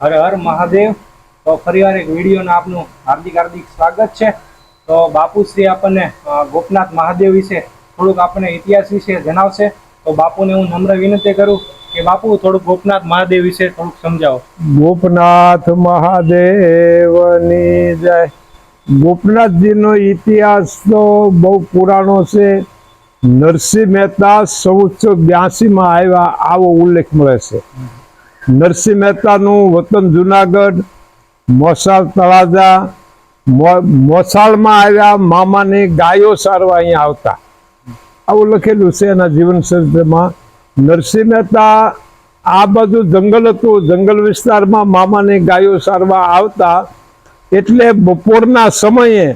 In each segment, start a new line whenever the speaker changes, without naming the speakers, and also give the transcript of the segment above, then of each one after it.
મહાદેવ. તો ફરીવાર એક વિડીયોના આપનું હાર્દિક હાર્દિક સ્વાગત છે. તો બાપુશ્રી આપણને ગોપનાથ મહાદેવ વિશે થોડુંક આપણને ઇતિહાસ વિશે જણાવશે. તો બાપુને હું નમ્ર વિનંતી કરું કે બાપુ થોડુંક ગોપનાથ મહાદેવ વિશે થોડુંક સમજાવો.
ગોપનાથ મહાદેવની જય. ગોપનાથજીનો ઇતિહાસ તો બહુ પુરાણો છે. નરસિંહ મહેતા ચૌદસો બ્યાસીમાં આવ્યા, આવો ઉલ્લેખ મળે છે. નરસિંહ મહેતાનું વતન જુનાગઢ મોસાળ તળાજા મોસાળમાં આવ્યા મામાની ગાયો સારવા અહીંયા આવતા. આવું લખેલું છે એના જીવન ચરિત્રમાં. નરસિંહ મહેતા આ બાજુ જંગલ હતું, જંગલ વિસ્તારમાં મામાની ગાયો સારવા આવતા. એટલે બપોરના સમયે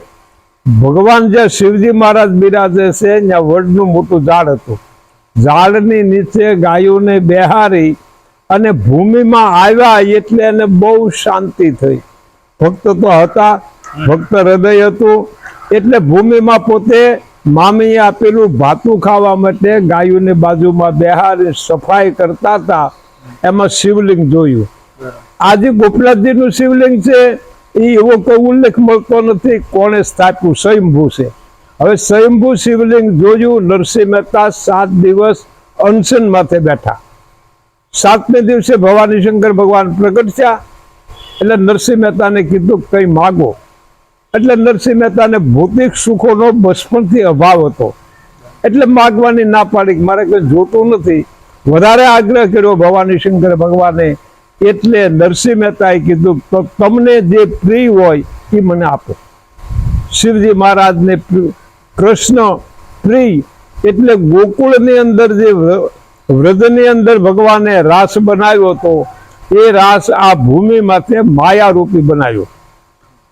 ભગવાન જે શિવજી મહારાજ બિરાજે છે, ત્યાં વડનું મોટું ઝાડ હતું. ઝાડની નીચે ગાયોને બેહારી અને ભૂમિમાં આવ્યા એટલે એને બહુ શાંતિ થઈ. ભક્ત તો હતા, ભક્ત હૃદય હતું, એટલે ભૂમિમાં પોતે મામીએ આપેલું ભાતું ખાવા માટે ગાયોની બાજુમાં બેહારી સફાઈ કરતા હતા, એમાં શિવલિંગ જોયું. આજે ગોપનાથજીનું શિવલિંગ છે, એ એવો કોઈ ઉલ્લેખ મળતો નથી, કોણે સ્થાપ્યું? સ્વયંભૂ છે. હવે સ્વયંભૂ શિવલિંગ જોયું, નરસિંહ મહેતા સાત દિવસ અનશન માથે બેઠા. સાતમે દિવસે ભવાની શંકર ભગવાન પ્રગટ થયા. એટલે નરસિંહ મહેતાને કીધું કંઈ માગો. એટલે નરસિંહ મહેતાને ભૌતિક સુખોનો બચપણથી અભાવ હતો. એટલે માગવાની ના પાડી મારે કંઈ જોતું નથી. વધારે આગ્રહ કર્યો ભવાની શંકર ભગવાને. એટલે નરસિંહ મહેતાએ કીધું તો તમને જે પ્રિય હોય એ મને આપો. શિવજી મહારાજને કૃષ્ણ પ્રિય એટલે ગોકુળની અંદર જે વ્ર- અંદર ભગવાને રાસ બનાવ્યો હતો. એ રાસ આ ભૂમિ માથે માયા રૂપી બનાવ્યો.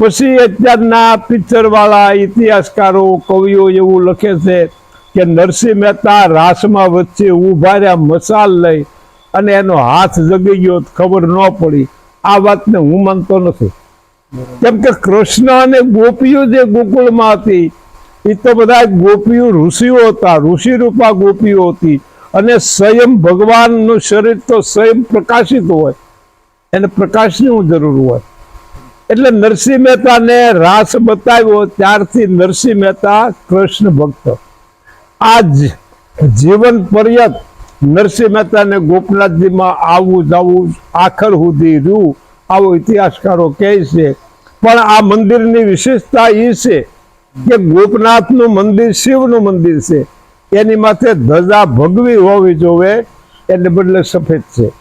પછી અત્યારના પિક્ચરવાળા ઇતિહાસકારો, કવિઓ એવું લખે છે કે નરસિંહ મહેતા રાસમાં વચ્ચે ઊભા રહ્યા મસાલ લઈ અને એનો હાથ જગી ગયો, ખબર ન પડી. આ વાતને હું માનતો નથી. કેમ કે કૃષ્ણ અને ગોપીઓ જે ગોકુળમાં હતી એ તો બધા ગોપીઓ ઋષિઓ હતા ઋષિ રૂપા ગોપીઓ હતી. અને સ્વયં ભગવાનનું શરીર તો સ્વયં પ્રકાશિત હોય. એને પ્રકાશની હું જરૂર હોય. એટલે નરસિંહ મહેતાને રાસ બતાવ્યો, ત્યારથી નરસિંહ મહેતા કૃષ્ણ ભક્ત. આ જીવન પર્યત નરસિંહ મહેતાને ગોપનાથજીમાં આવવું જવું આખર સુધી રહ્યું. આવો ઇતિહાસકારો કહે છે. પણ આ મંદિરની વિશેષતા એ છે કે ગોપનાથનું મંદિર શિવનું મંદિર છે. એની માથે ધજા ભગવી હોવી જોવે, એને બદલે સફેદ છે.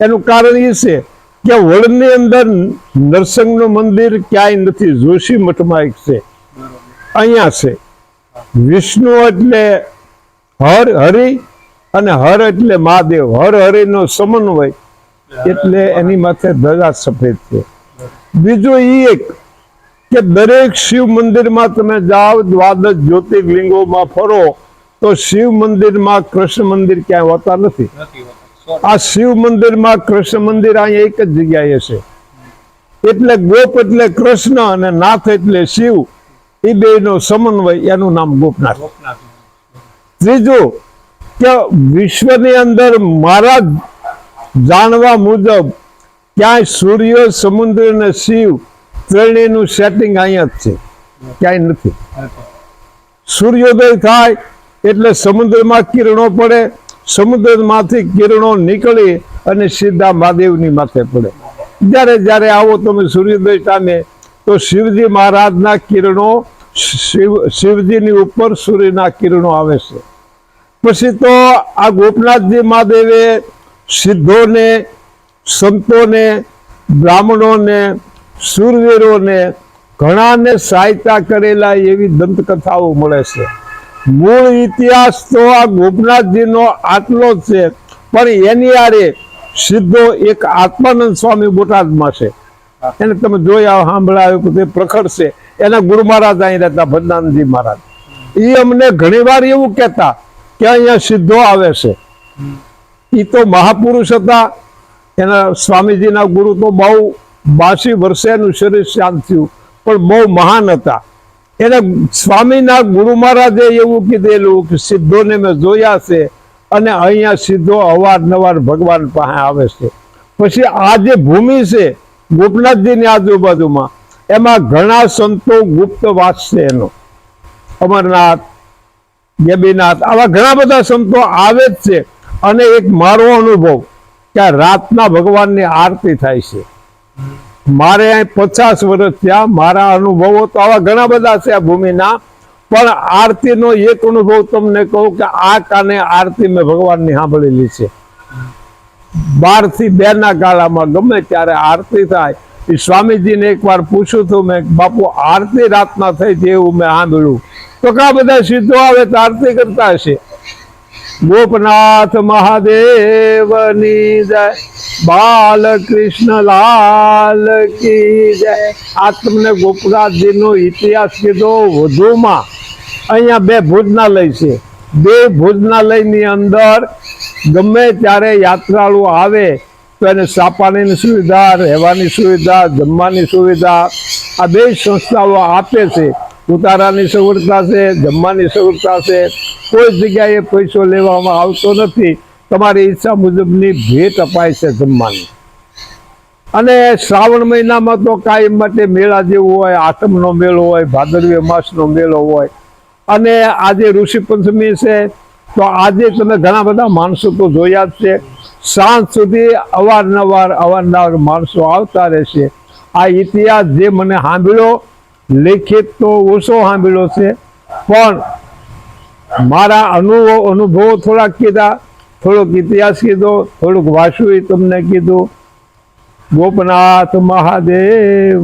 એનું કારણ એ છે કે વડની અંદર નરસંગનું મંદિર ક્યાંય નથી, જોશી મઠમાં એક છે. અહીંયા છે. વિષ્ણુ એટલે હર હરિ અને હર એટલે મહાદેવ. હર હરિનો સમન્વય એટલે એની માથે ધજા સફેદ છે. બીજું એ એક કે દરેક શિવ મંદિરમાં તમે જાઓ, દ્વાદશ જ્યોતિર્લિંગોમાં ફરો તો શિવ મંદિરમાં કૃષ્ણ મંદિર ક્યાંય હોતા નથી. આ શિવ મંદિરમાં કૃષ્ણ મંદિર અહીંયા એક જ જગ્યાએ છે. એટલે ગોપ એટલે કૃષ્ણ અને નાથ એટલે શિવ. એ બે નો સમન્વય એનું નામ ગોપનાથ. ત્રીજું કે વિશ્વની અંદર મારા જાણવા મુજબ ક્યાંય સૂર્ય સમુદ્ર અને શિવ ત્રણેયનું સેટિંગ અહીંયા જ છે. ક્યાંય નથી. સૂર્યોદય થાય એટલે સમુદ્રમાં કિરણો પડે, સમુદ્રમાંથી કિરણો નીકળી અને સીધા મહાદેવની માથે પડે. જ્યારે જ્યારે આવો તમે સૂર્યોદય તો શિવજી મહારાજના કિરણો, શિવ, શિવજીની ઉપર સૂર્યના કિરણો આવે છે. પછી તો આ ગોપનાથજી મહાદેવે સિદ્ધોને, સંતોને, બ્રાહ્મણોને શૂરવીરોને ઘણાને સહાયતા કરેલા એવી દંતકથાઓ મળે છે. મૂળ ઇતિહાસ તો આ ગોપનાથજીનો આટલો જ છે, પણ એની આરે સિદ્ધો એક આત્માનંદ સ્વામી બોટાદમાં છે. એને તમે જોયા સાંભળાયું તે પ્રખર છે. એના ગુરુ મહારાજ અહીં રહેતા, ભજનાનંદજી મહારાજ. એ અમને ઘણીવાર એવું કહેતા કે અહીંયા સિદ્ધો આવે છે. એ તો મહાપુરુષ હતા. એના સ્વામીજીના ગુરુ તો બહુ બાસી વર્ષે એનું શરીર શાંત થયું, પણ બહુ મહાન હતા. એને સ્વામીના ગુરુ મહારાજે એવું કીધેલું કે સિદ્ધોને મેં જોયા છે અને અહીંયા સિદ્ધો અવારનવાર ભગવાન પાસે આવે છે. પછી આ જે ભૂમિ છે ગોપનાથજીની આજુબાજુમાં, એમાં ઘણા સંતો ગુપ્તવાસ છે એનો. અમરનાથ, ગેબીનાથ, આવા ઘણા બધા સંતો આવે જ છે. અને એક મારો અનુભવ કે રાતના ભગવાનની આરતી થાય છે. મારે અહીં પચાસ વર્ષ થયા, મારા અનુભવો તો આવા ઘણા બધા છે આ ભૂમિના, પણ આરતીનો એક અનુભવ તમને કહું કે આ કાને આરતી મેં ભગવાનની સાંભળેલી છે. બારથી બે ના ગાળામાં ગમે ત્યારે આરતી થાય, એ સ્વામીજીને એકવાર પૂછ્યું હતું મેં, બાપુ, આરતી રાતના થઈ છે મેં સાંભળ્યું. તો કા બધા સિદ્ધો આવે તો આરતી કરતા હશે. ગોપનાથ મહાદેવની જય બાલકૃષ્ણ લાલ કી જય આ તમને ગોપનાથજીનો ઇતિહાસ કીધો વધુમાં. અહીંયા બે ભોજનાલય છે. બે ભોજનાલયની અંદર ગમે ત્યારે યાત્રાળુ આવે, તો એને સાપાણીની સુવિધા, રહેવાની સુવિધા, જમવાની સુવિધા, આ બે સંસ્થાઓ આપે છે. ઉતારાની સગવડતા છે જમવાની સગવડતા છે કોઈ જગ્યાએ પૈસો લેવામાં આવતો નથી. તમારી ઈચ્છા મુજબની ભેટ અપાય છે જમવાની. અને શ્રાવણ મહિનામાં તો કાયમ માટે મેળા જેવું હોય આઠમનો મેળો હોય, ભાદરવી માસનો મેળો હોય. અને આજે ઋષિ પંચમી છે, તો આજે તમે ઘણા બધા માણસો તો જોયા જ છે. સાંજ સુધી અવારનવાર અવારનવાર માણસો આવતા રહેશે. આ ઇતિહાસ જે મને સાંભળ્યો લેખિત તો ઓછો સાંભળ્યો છે, પણ મારા અનુભવ, અનુભવો થોડાક કીધા, થોડોક ઇતિહાસ કીધો, થોડુંક વાંચ્યું તમને કીધું. ગોપનાથ મહાદેવ.